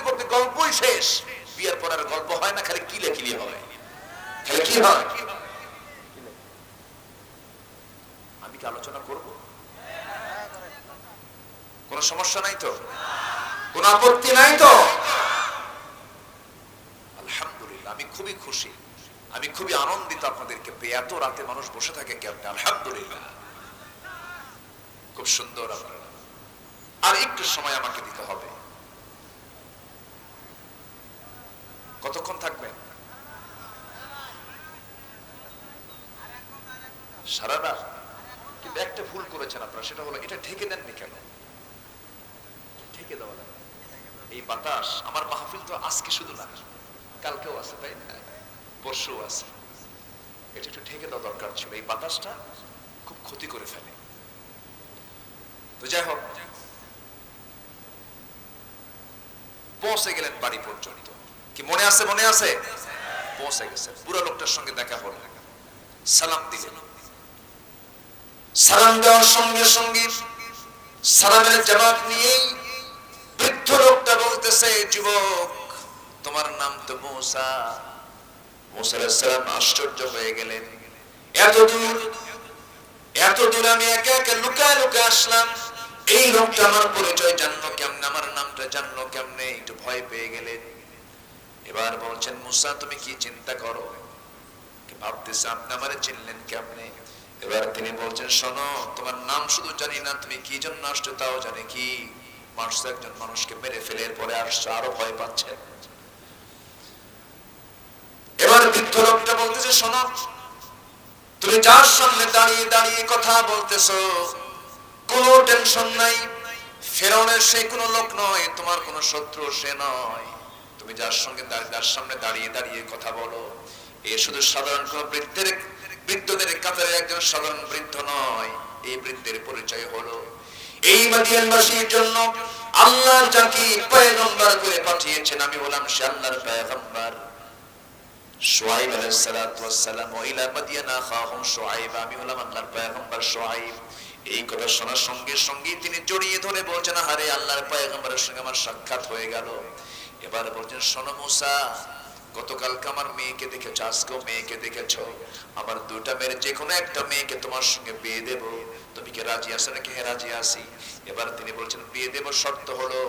করতে করতে গল্পই শেষ। বিয়ের পর আর গল্প হয় না, খালি কিলে কিলি হয়। খালি কি হয়? আমি কি আলোচনা করব? কোন সমস্যা নাই তো? কোন আপত্তি নাই তো? আলহামদুলিল্লাহ, আমি খুবই খুশি। আমি খুবই আনন্দিত আপনাদেরকে পেয়ে। এত রাতে মানুষ বসে থাকে আলহামদুলিল্লাহ। খুব সুন্দর আপনারা। আর একটু সময় আমাকে দিতে হবে। কতক্ষণ থাকবেন সারা রাত কিন্তু একটা ভুল করেছেন আপনারা, সেটা হলো এটা ঢেকে দেননি কেন? ঢেকে দেওয়া এই বাতাস, আমার মাহফিল তো আজকে শুধু না, কালকেও আছে, তাই না? পরশুও আছে। এটা একটু ঢেকে দেওয়া দরকার ছিল। এই বাতাসটা খুব ক্ষতি করে ফেলে। তো যাই হোক পৌঁছে গেলেন বাড়ি পর্যন্ত। কি মনে আছে মনে আছে? পৌঁছে গেছে। পুরো লোকটার সঙ্গে দেখা হল। সালাম দিলেন। সালাম দেওয়ার সঙ্গে সঙ্গে সালামের জবাব নিয়েই বৃদ্ধ লোকটা বলতেছে, যুবক, তোমার নাম তো মূসা। মূসা সালাম আশ্চর্য হয়ে গেলেন। এত দূর এত দূর আমি একা একা লুকায় লুকায় আসলাম। এই লোকটা আমার পরিচয় জানলো কেমনে? আমার নামটা জানলো কেমনে একটু ভয় পেয়ে গেলেন এবার বলছেন, মুসা, তুমি কি চিন্তা করো? ভাবতেছে, আপনি আমারে চিনলেন কেমনে এবার তিনি বলছেন, শোনো, তোমার নাম শুধু জানি না, তুমি কি জন্য আসছো তাও জানি কি? মানুষ একজন মানুষকে মেরে ফেলে, এরপরে আসছো, আরও ভয় পাচ্ছে। এবার বৃদ্ধ লোকটা বলতেছে, শোনো, তুমি যার সামনে দাঁড়িয়ে দাঁড়িয়ে কথা বলতেছো, কোনো টেনশন নাই। ফেরাউনের সে কোনো লোক নয়, তোমার কোনো শত্রু সে নয়। তুমি যার সঙ্গে যার সামনে দাঁড়িয়ে দাঁড়িয়ে কথা বলো। এ শুধু সাধারণ কোন বৃদ্ধের, বৃদ্ধদের কাতারে একজন সাধারণ বৃদ্ধ নয়, এই বৃদ্ধের পরিচয় হলো। এই মাদিয়ানবাসীর জন্য আল্লাহ যাকে পয়গম্বর করে পাঠিয়েছেন, আমি হলাম সে আল্লাহর পয়গম্বর। শুআইব আলাইহিস সালাতু ওয়াস সালাম ইলা মাদিয়ানা আখাহুম শুআইব আমি হলাম আল্লাহর পয়গম্বর শুআইব এই কথা শোনার সঙ্গে সঙ্গে তিনি জড়িয়ে ধরে বলছেন আরে আল্লাহর পয়গম্বরের সঙ্গে আমার সাক্ষাৎ হয়ে গেল। এবার বলছেন, শোনো মুসা, গতকালকে আমার মেয়েকে দেখেছ, আজকেও মেয়েকে দেখেছ। আমার দুটা মেয়ের যে কোনো একটা মেয়েকে তোমার সঙ্গে বিয়ে দেব। তুমি কি রাজি আছো নাকি হ্যাঁ রাজি আছি? এবার তিনি বলছেন, বিয়ে দেব শর্ত হলো,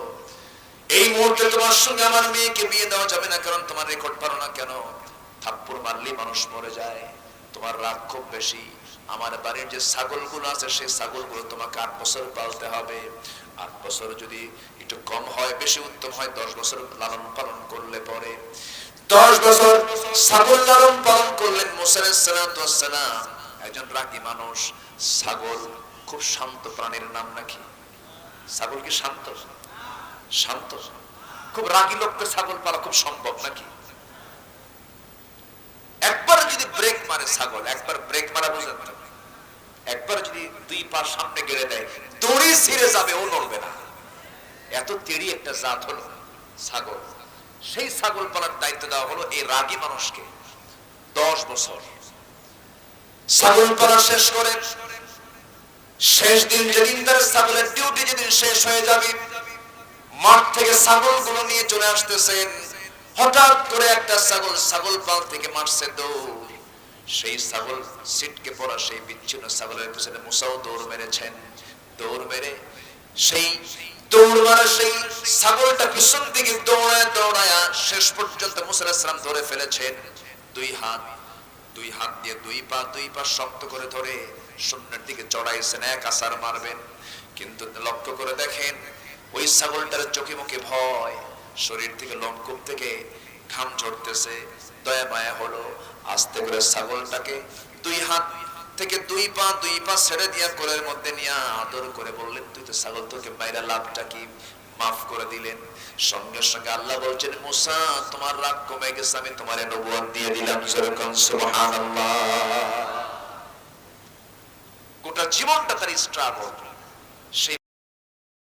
এই মুহূর্তে তোমার সঙ্গে আমার মেয়েকে বিয়ে দেওয়া যাবে না, কারণ তোমার রেকর্ড পারো না কেন? থাপ্পড় মারলেই মানুষ মরে যায়। তোমার রাগ খুব বেশি। আমার বাড়ির যে ছাগলগুলো আছে, সেই ছাগলগুলো তোমাকে আট বছর পালতে হবে। আট বছর যদি একটু কম হয়, বেশি উত্তম হয়, দশ বছর লালন পালন করলে পরে। দশ বছর ছাগল লালন পালন করলেন একজন রাগী মানুষ, ছাগল খুব শান্ত প্রাণীর নাম নাকি? ছাগল কি শান্ত? শান্ত। খুব রাগী লোককে ছাগল পালা খুব সম্ভব নাকি? একবার যদি ব্রেক মারে ছাগল, একবার ব্রেক মারা বুঝেন? একবার যদি দুই পা সামনে গেড়ে দেয়, দড়ি ছিঁড়ে যাবে, ও নড়বে না। এত তেড়ি একটা জাত হলো ছাগল। সেই ছাগল পালার দায়িত্ব দেওয়া হলো এই রাগী মানুষকে। দশ বছর। ছাগল পালা শেষ করে। শেষ দিন যেদিন তার ছাগলের ডিউটি যেদিন শেষ হয়ে যাবে, মাঠ থেকে ছাগলগুলো নিয়ে চলে আসতেছেন। হঠাৎ করে একটা ছাগল ছাগল পাল থেকে মারছে দৌড়। সেই ছাগল সিটকে পড়া, সেই বিচ্ছিন্ন ছাগলের পিছনে মুসাও দৌড় মেরেছেন। দৌড় মেরে সেই দৌড় মারা সেই ছাগলটা পিছন দিকে দৌড়ায় দৌড়ায় শেষ পর্যন্ত মুসা ইসলাম ধরে ফেলেছেন। দুই হাত দুই হাত দিয়ে দুই পা দুই পা শক্ত করে ধরে শূন্যের দিকে চড়াইছেন, এক আসার মারবেন। কিন্তু লক্ষ্য করে দেখেন, ওই ছাগলটার চোখে মুখে ভয়, শরীর থেকে লঙ্কুপ থেকে ঘাম ঝরতেছে, দয়া মায়া হলো, আস্তে করে ছাগলটাকে দুই হাত থেকে দুই পা দুই পা ছেড়ে দিয়া কোলের মধ্যে নিয়ে আদর করে বললেন, তুই তো ছাগল, তোকে মাইরা লাভটা কি? মাফ করে দিলেন। সঙ্গে সঙ্গে আল্লাহ বলছেন, মুসা, তোমার রাগ কমে গেছে, আমি তোমার নবুয়াত দিয়ে দিলাম, যেরকম সুবহানাল্লাহ। গোটা জীবনটা তার স্ট্রাগল সেই